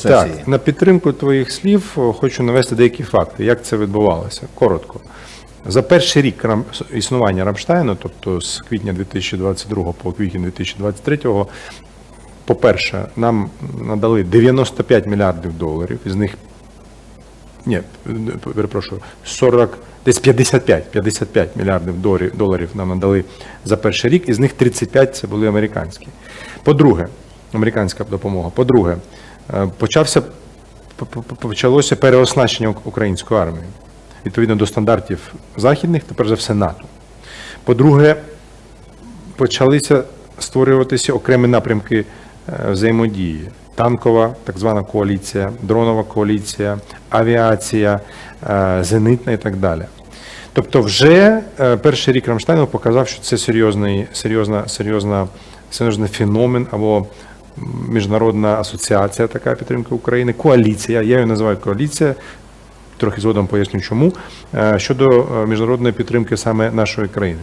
сесії. Так, на підтримку твоїх слів хочу навести деякі факти, як це відбувалося. Коротко. За перший рік існування Рамштайну, тобто з квітня 2022 по квітень 2023, по-перше, нам надали 95 мільярдів доларів, із них ні, перепрошую, 40, десь 55, 55 мільярдів доларів, нам надали за перший рік, із них 35 це були американські. По-друге, американська допомога. По-друге, е, почався, п- п- почалося переоснащення української армії відповідно до стандартів західних, тепер за все НАТО. По-друге, почалися створюватися окремі напрямки е, взаємодії. Танкова, так звана коаліція, дронова коаліція, авіація, е, зенитна і так далі. Тобто, вже е, перший рік Рамштайну показав, що це серйозний, серйозна, серйозна, серйозний феномен або міжнародна асоціація така підтримки України, коаліція. Я її називаю коаліція, трохи згодом поясню чому, е, щодо е, міжнародної підтримки саме нашої країни.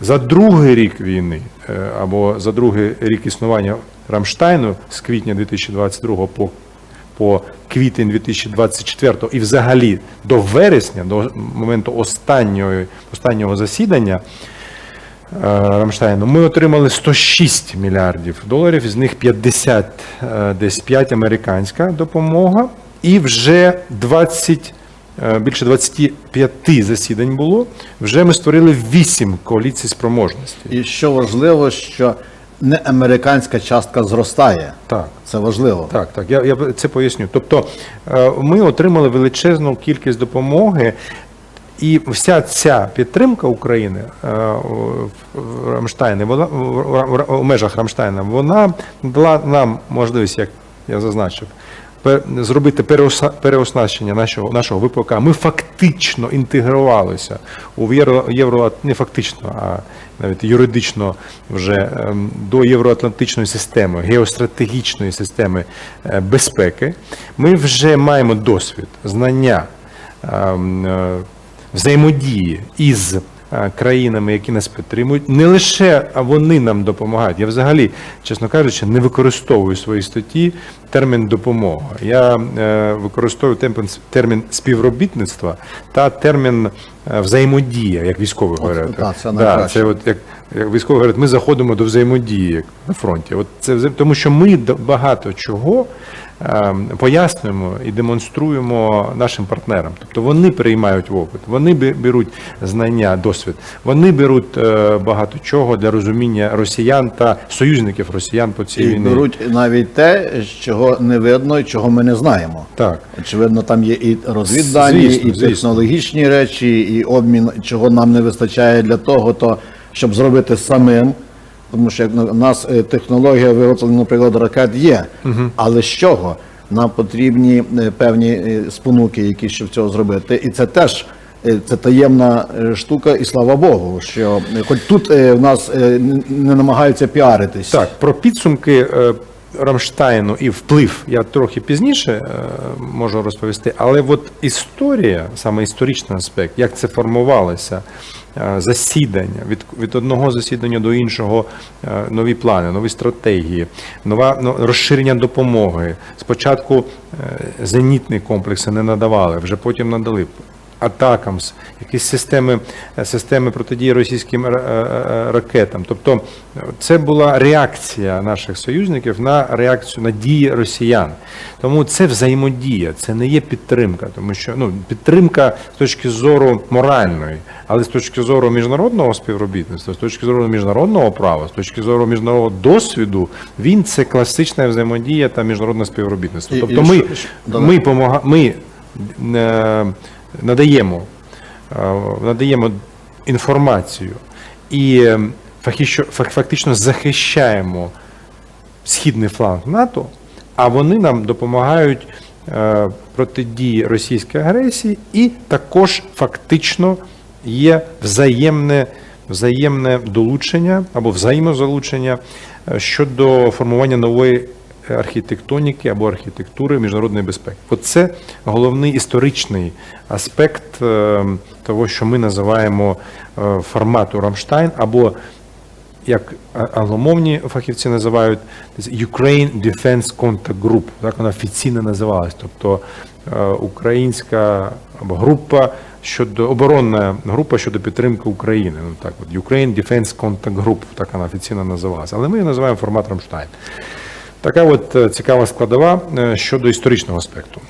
За другий рік війни е, або за другий рік існування Рамштайну з квітня 2022 по, по квітень 2024 і взагалі до вересня, до моменту останнього, останнього засідання Рамштайну, ми отримали 106 мільярдів доларів, з них 50, е, десь 5 американська допомога, і вже 20, е, більше 25 засідань було. Вже ми створили 8 коаліцій спроможності. І що важливо, що не американська частка зростає. Так. Це важливо. Так, так, я, я це поясню. Тобто е, ми отримали величезну кількість допомоги, і вся ця підтримка України е, в- Рамштайні, вона в- межах Рамштайна, вона дала нам можливість, як я зазначив, зробити переоснащення нашого нашого ВПК. Ми фактично інтегрувалися у євро, євро не фактично, а навіть юридично вже ем, до євроатлантичної системи, геостратегічної системи е, безпеки. Ми вже маємо досвід, знання ем, е, взаємодії із е, країнами, які нас підтримують. Не лише вони нам допомагають. Я взагалі, чесно кажучи, не використовую свої статті термін допомога. Я е, використовую термін, співробітництва та термін е, взаємодія, як військові говорять. так, це да, це от як, як військові говорять, ми заходимо до взаємодії на фронті. От це тому, що ми багато чого е, пояснюємо і демонструємо нашим партнерам. Тобто вони приймають опит, вони бе- беруть знання, досвід, вони беруть е, багато чого для розуміння росіян та союзників росіян по цій І війні. беруть навіть те, чого не видно і чого ми не знаємо. Так. Очевидно, там є і розвіддані, Звісно, і звісно. технологічні речі, і обмін, чого нам не вистачає для того, то, щоб зробити самим. Тому що як у нас е, технологія виготовлення, наприклад, ракет є. Але з чого? Нам потрібні е, певні е, спонуки, які щоб цього зробити. І це теж це таємна штука, і слава Богу, що хоч тут в нас не намагаються піаритись. Так, про підсумки Рамштайну і вплив я трохи пізніше е, можу розповісти, але от історія, саме історичний аспект, як це формувалося, е, засідання від, від одного засідання до іншого, е, нові плани, нові стратегії, нова ну, розширення допомоги. Спочатку зенітні комплекси не надавали, вже потім надали. Атакамс, якісь системи, е, системи протидії російським е, е, ракетам. Тобто це була реакція наших союзників на реакцію на дії росіян. Тому це взаємодія, це не є підтримка, тому що ну, підтримка з точки зору моральної, але з точки зору міжнародного співробітництва, з точки зору міжнародного права, з точки зору міжнародного досвіду, він це класична взаємодія та міжнародне співробітництво. Тобто ми, ми, помага, ми надаємо, е, надаємо інформацію і е, фактично захищаємо східний фланг НАТО, а вони нам допомагають е, протидії російській агресії, і також фактично є взаємне, взаємне долучення або взаємозалучення щодо формування нової архітектоніки або архітектури міжнародної безпеки. Оце головний історичний аспект е, того, що ми називаємо е, формату Рамштайн або як а- англомовні фахівці називають Ukraine Defense Contact Group, так вона офіційно називалась. Тобто е, українська або група щодо оборонна група щодо підтримки України. Ну так от Ukraine Defense Contact Group, так вона офіційно називалася. Але ми її називаємо формат Рамштайн. Така от е, цікава складова е, щодо історичного аспекту.